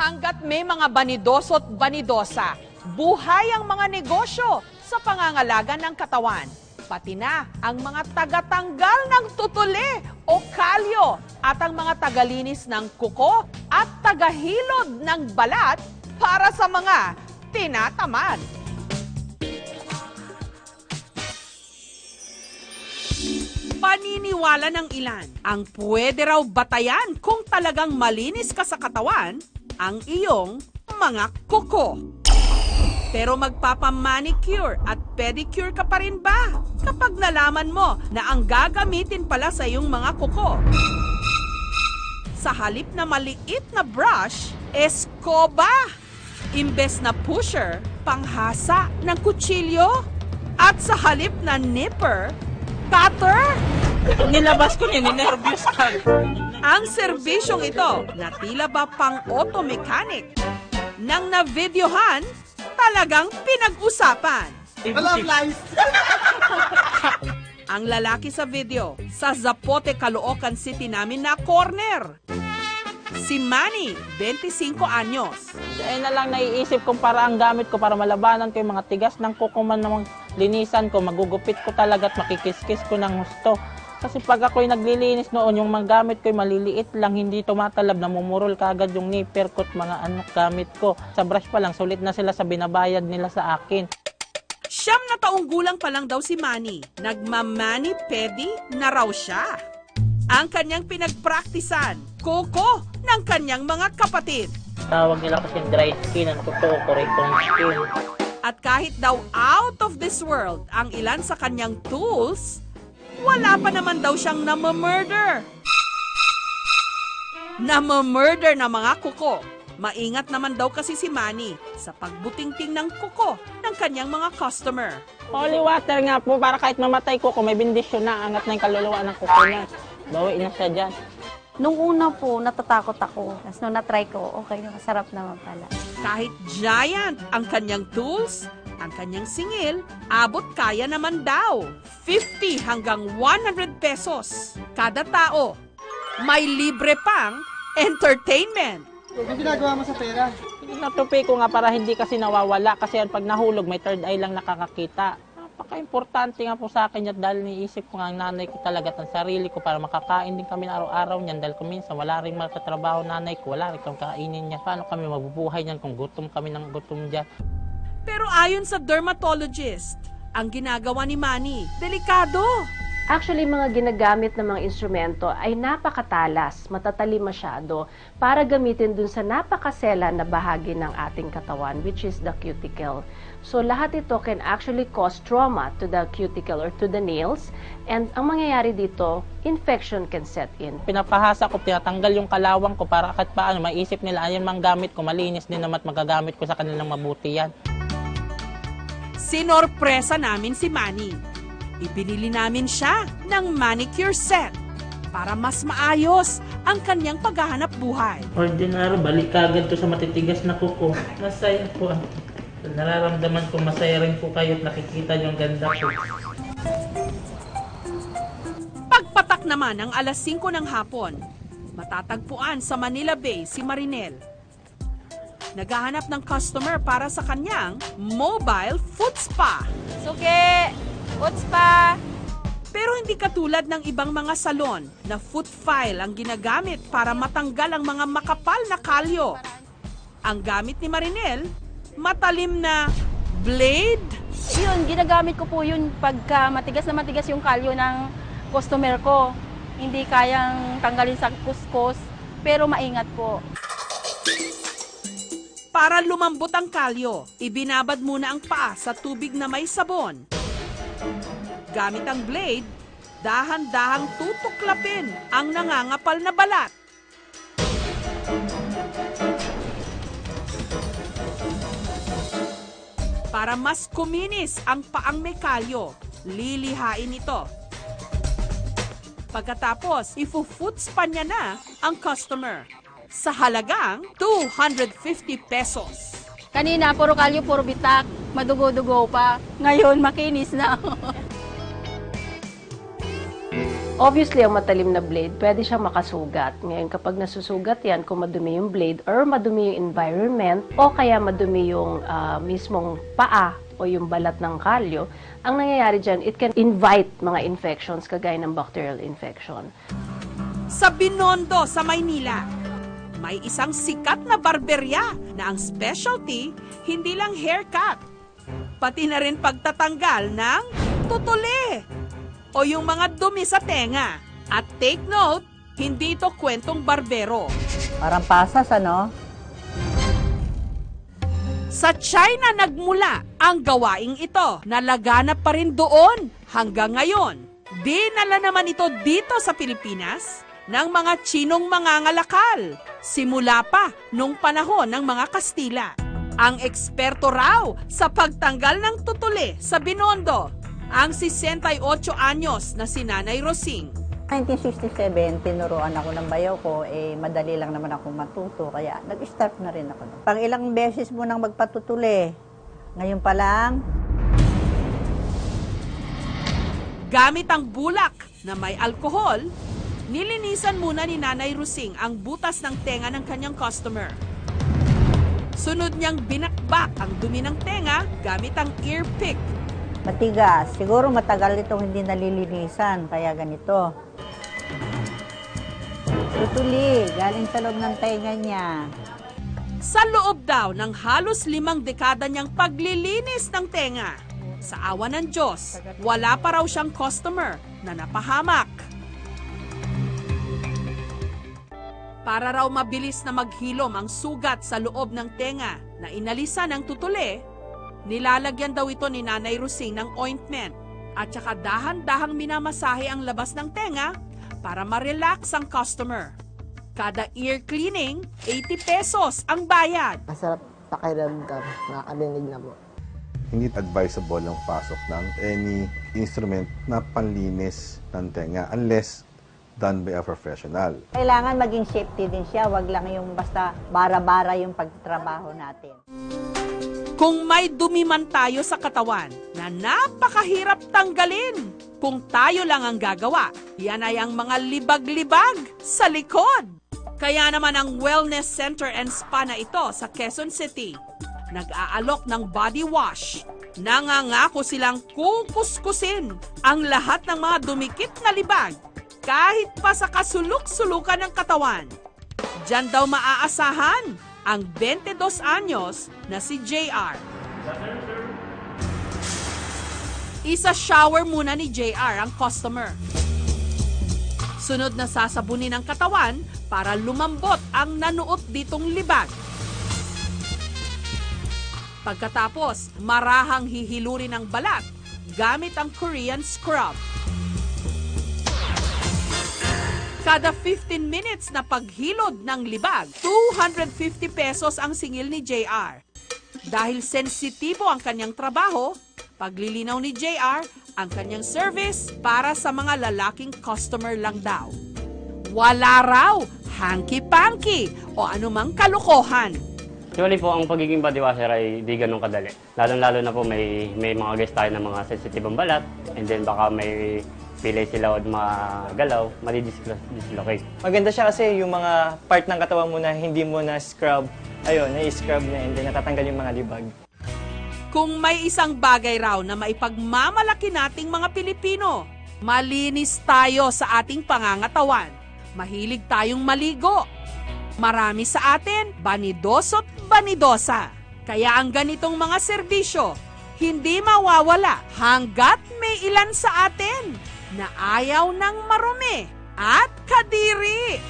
Hanggat may mga banidoso at banidosa, buhay ang mga negosyo sa pangangalaga ng katawan. Pati na ang mga tagatanggal ng tutuli o kalyo at ang mga tagalinis ng kuko at tagahilod ng balat para sa mga tinatamad. Paniniwala ng ilan, ang pwede raw batayan kung talagang malinis ka sa katawan, ang iyong mga kuko. Pero magpapamanicure at pedicure ka pa rin ba kapag nalaman mo na ang gagamitin pala sa iyong mga kuko? Sa halip na maliit na brush, eskoba. Imbes na pusher, panghasa ng kutsilyo. At sa halip na nipper, cutter. Nilabas ko niya, ninervyos ka. Ang serbisyong ito na tila ba pang auto mechanic nang na-videohan, talagang pinag-usapan. Walang lies. Ang lalaki sa video, sa Zapote, Caloocan City namin na corner. Si Manny, 25 anyos. Eh na lang naiisip kong para ang gamit ko para malabanan ko yung mga tigas ng kukuman ng linisan ko. Magugupit ko talaga at makikiskis ko ng gusto. Kasi pag ako'y naglilinis noon, yung mga gamit ko'y maliliit lang, hindi tumatalab, namumurol kagad yung nipper ko at mga ano gamit ko. Sa brush pa lang, sulit na sila sa binabayad nila sa akin. Siyam na taong gulang pa lang daw si Manny. Nagmamani-pedi na raw siya. Ang kanyang pinagpraktisan, kuko ng kanyang mga kapatid. Tawag nila kasi dry skin, ano ko to, korektong skin. At kahit daw out of this world ang ilan sa kanyang tools, wala pa naman daw siyang namamurder. Namamurder na mga kuko. Maingat naman daw kasi si Manny sa pagbutingting ng kuko ng kanyang mga customer. Holy water nga po, para kahit mamatay ko, kung may bendisyon na, angat na yung kaluluwa ng kuko niya. Bawi na siya dyan. Nung una po, natatakot ako. Tapos nung na-try ko, okay, masarap naman pala. Kahit giant ang kanyang tools, ang kanyang singil, abot kaya naman daw. 50 hanggang 100 pesos kada tao. May libre pang entertainment. Ano ginagawa mo sa pera? Natupi ko nga para hindi kasi nawawala kasi pag nahulog may third eye lang nakakakita. Napaka-importante nga po sa akin yan dahil niisip ko nga ang nanay ko talaga at ang sarili ko para makakain din kami araw-araw niyan dahil kung minsan wala rin makatrabaho nanay ko, wala rin kang kainin niya. Paano kami mabubuhay niyan kung gutom kami ng gutom dyan? Pero ayon sa dermatologist, ang ginagawa ni Manny, delikado. Actually, mga ginagamit ng mga instrumento ay napakatalas, matatali masyado para gamitin dun sa napakasela na bahagi ng ating katawan, which is the cuticle. So, lahat ito can actually cause trauma to the cuticle or to the nails. And ang mangyayari dito, infection can set in. Pinapahasa ko, tinatanggal yung kalawang ko para kahit paano maisip nila ayun mang gamit ko, malinis din naman at magagamit ko sa kanilang mabuti yan. Sinorpresa namin si Manny. Ibinili namin siya ng manicure set para mas maayos ang kanyang paghahanap buhay. Ordinary, balik kagad to sa matitigas na kuko. Masaya po. Nararamdaman ko masaya rin po kayo at nakikita yung ganda ko. Pagpatak naman ng alas 5 ng hapon, matatagpuan sa Manila Bay si Marinel. Naghahanap ng customer para sa kanyang mobile foot spa. Suke! What's pa? Pero hindi katulad ng ibang mga salon na foot file ang ginagamit para matanggal ang mga makapal na kalyo. Ang gamit ni Marinel, matalim na blade, Yun, ginagamit ko po yun pagka matigas na matigas yung kalyo ng customer ko. Hindi kayang tanggalin sa kuskus, pero maingat po. Para lumambot ang kalyo, ibinabad muna ang paa sa tubig na may sabon. Gamit ang blade, dahan-dahang tutuklapin ang nangangapal na balat. Para mas kuminis ang paang may kalyo, lilihain ito. Pagkatapos, ifu-foots pa niya na ang customer sa halagang 250 pesos. Kanina, puro kalyo, puro bitak. Madugo-dugo pa. Ngayon, makinis na. Obviously, ang matalim na blade, pwede siyang makasugat. Ngayon, kapag nasusugat yan, kung madumi yung blade or madumi yung environment o kaya madumi yung ah, mismong paa o yung balat ng kalyo, ang nangyayari dyan, it can invite mga infections kagaya ng bacterial infection. Sa Binondo, sa Maynila, may isang sikat na barberya na ang specialty hindi lang haircut, pati na rin pagtatanggal ng tutuli o yung mga dumi sa tenga. At take note, hindi ito kwentong barbero. Parang pasas, ano? Sa China nagmula ang gawaing ito na laganap pa rin doon hanggang ngayon. Dinala naman ito dito sa Pilipinas ng mga Chinong mangangalakal simula pa nung panahon ng mga Kastila. Ang eksperto raw sa pagtanggal ng tutuli sa Binondo, ang 68 anyos na si Nanay Rosing. 1967, tinuruan ako ng bayaw ko, eh madali lang naman ako matuto, kaya nag-start na rin ako. Pang ilang beses mo nang magpatutuli. Ngayon pa lang, Gamit ang bulak na may alkohol, nilinisan muna ni Nanay Rusing ang butas ng tenga ng kanyang customer. Sunod niyang binakbak ang dumi ng tenga gamit ang ear pick. matigas. Siguro matagal itong hindi nalilinisan, kaya ganito. Tutuli, galing sa loob ng tenga niya. Sa loob daw ng halos limang dekada niyang paglilinis ng tenga. Sa awa ng Diyos, wala pa raw siyang customer na napahamak. Para raw mabilis na maghilom ang sugat sa loob ng tenga na inalisan ng tutuli, nilalagyan daw ito ni Nanay Rusing ng ointment at saka dahan-dahang minamasahe ang labas ng tenga para ma-relax ang customer. Kada ear cleaning, 80 pesos ang bayad. Masarap pakiramdam, nakakarinig na po. hindi advisable ang pasok ng any instrument na panlinis ng tenga unless done by a professional. Kailangan maging safety din siya, wag lang yung basta bara-bara yung pagtrabaho natin. Kung may dumi man tayo sa katawan na napakahirap tanggalin, kung tayo lang ang gagawa, yan ay ang mga libag-libag sa likod. Kaya naman ang Wellness Center and Spa na ito sa Quezon City, nag-aalok ng body wash. Nangangako silang kukuskusin ang lahat ng mga dumikit na libag kahit pa sa kasuluk-sulukan ng katawan. Diyan daw maaasahan ang 22 anyos na si JR. Isa shower muna ni JR ang customer. Sunod na sasabunin ang katawan para lumambot ang nanuot ditong libag. Pagkatapos, marahang hihilurin ang balat gamit ang Korean scrub. Kada 15 minutes na paghilod ng libag, 250 pesos ang singil ni JR. Dahil sensitibo ang kanyang trabaho, paglilinaw ni JR ang kanyang service para sa mga lalaking customer lang daw. Wala raw hanky-panky o anumang kalokohan. Actually po, ang pagiging body ay di ganun kadali. Lalo-lalo na po may, may mga guest tayo ng mga sensitive ang balat and then baka may pilay sila o mga galaw, madidislocate. Maganda siya kasi yung mga part ng katawan mo na hindi mo na scrub, ayun, na-scrub na and then natatanggal yung mga libag. Kung may isang bagay raw na maipagmamalaki nating mga Pilipino, malinis tayo sa ating pangangatawan. Mahilig tayong maligo. Marami sa atin, banidoso't banidosa. Kaya ang ganitong mga serbisyo, hindi mawawala hanggat may ilan sa atin na ayaw ng marumi at kadiri.